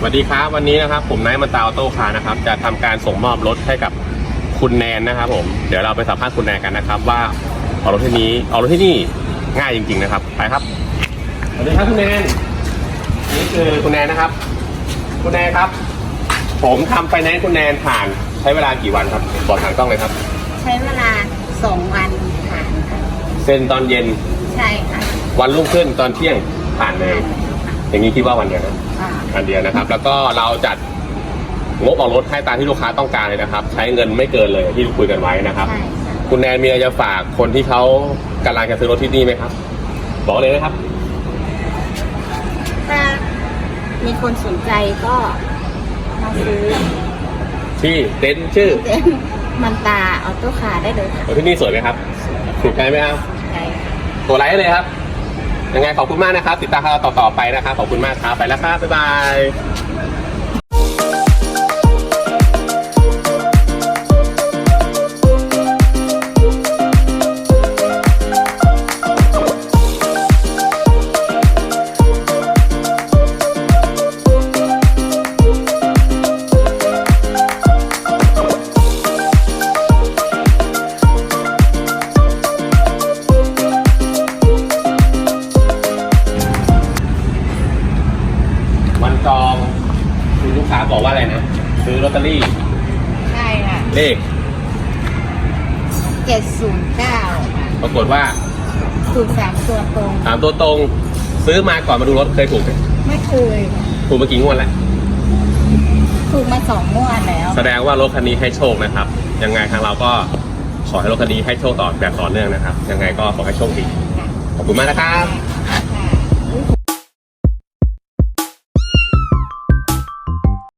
สวัสดีครับวันนี้นะครับผมนายมันตาออโต้คาร์นะครับจะทำการส่งมอบรถให้กับคุณแนนนะครับผมเดี๋ยวเราไปสัมภาษณ์คุณแนนกันนะครับว่าเอารถที่นี้เอารถที่นี่ง่ายจริง ๆนะครับไปครับสวัสดีครับคุณแนนนี่คือคุณแนนนะครับ คุณแนนครับ ผมทำไฟแนนซ์คุณแนนผ่านใช้เวลากี่วันครับบอกทางกล้องเลยครับ ใช้เวลาสองวันผ่านค่ะเซ็นตอนเย็นใช่ค่ะวันรุ่งขึ้นตอนเที่ยงผ่านเลยอย่างนี้คิดว่าวันเดียวนะ อ่าอันเดียวนะครับ แล้วก็เราจัดงบออกรถให้ตามที่ลูกค้าต้องการเลยนะครับ ใช้เงินไม่เกินเลยที่คุยกันไว้นะครับใช่ค่ะคุณแนนมีอะไรจะฝากคนที่เขากำลังจะซื้อรถที่นี่ไหมครับ บอกเลยนะครับ ถ้ามีคนสนใจก็มาซื้อที่เต็นท์ชื่อเต็นท์มันตาออโต้คาร์ได้เลยค่ะรถที่นี่สวยไหมครับถูกใจไหมครับใช่ค่ะตัวไลค์เลยครับ ยังไงขอบคุณมากนะครับ ติดตามเราต่อๆไปนะครับ ขอบคุณมากครับ ไปแล้วครับ บ๊ายบาย คุณลูกค้าบอกว่าอะไรนะ ซื้อลอตเตอรี่ใช่ค่ะเลข เจ็ดศูนย์เก้าปรากฏว่าศูนย์สามตัวตรงถามตัวตรง ซื้อมาก่อนมาดูรถเคยถูกไหมไม่เคยค่ะถูกมากี่งวดแล้ว ถูกมาสองงวดแล้ว แสดงว่ารถคันนี้ให้โชคนะครับ ยังไงทางเราก็ขอให้รถคันนี้ให้โชคต่อแบบต่อเนื่องนะครับ ยังไงก็ขอให้โชคดี ขอบคุณมากนะครับ